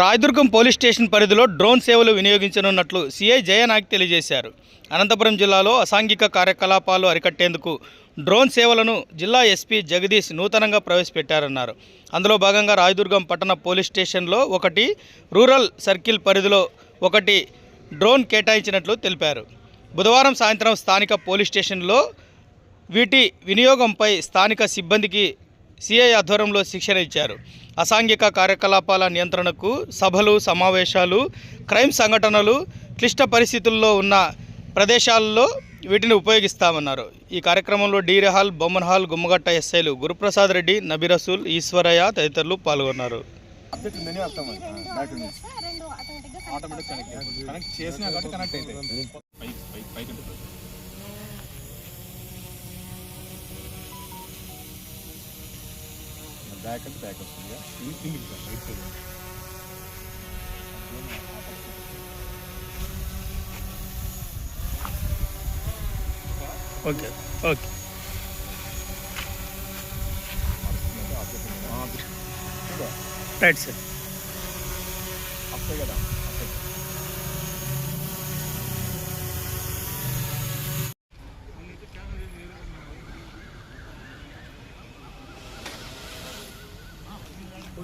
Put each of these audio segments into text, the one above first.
Rayadurgam police station పరిధిలో drone సేవలు వినియోగించనున్నట్లు సిఐ జయనాయక్ తెలియజేశారు. అనంతపురం జిల్లాలో అసాంఘిక కార్యకలాపాలు అరికట్టేందుకు డ్రోన్ సేవలను జిల్లా ఎస్పీ జగదీష్ నూతనంగా ప్రవేశపెట్టారన్నారు. అందులో భాగంగా రాయదుర్గం పట్టణ పోలీస్ స్టేషన్లో ఒకటి రూరల్ సర్కిల్ పరిధిలో ఒకటి డ్రోన్ కేటాయించినట్లు తెలిపారు. బుధవారం సాయంత్రం స్థానిక పోలీస్ స్టేషన్లో వీటి వినియోగంపై స్థానిక సిబ్బందికి సిఐ ఆధ్వర్యంలో శిక్షణ ఇచ్చారు. అసాంఘిక కార్యకలాపాల నియంత్రణకు సభలు సమావేశాలు క్రైమ్ సంఘటనలు క్లిష్ట పరిస్థితుల్లో ఉన్న ప్రదేశాల్లో వీటిని ఉపయోగిస్తామన్నారు. ఈ కార్యక్రమంలో Deere hall Bomman hall Gummagatta ఎస్ఐలు గురుప్రసాద్ రెడ్డి నబీరసూల్ ఈశ్వరయ్య తదితరులు పాల్గొన్నారు. ఆటోమేటిక్ కనెక్ట్ కనెక్ట్ చేసినా కనెక్ట్ బ్యాక్ అంటే బ్యాక్ వస్తుంది ఇది కిందికి sir right side okay okay. Right sir అప్పే కదా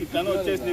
ఇట్లా వచ్చేసి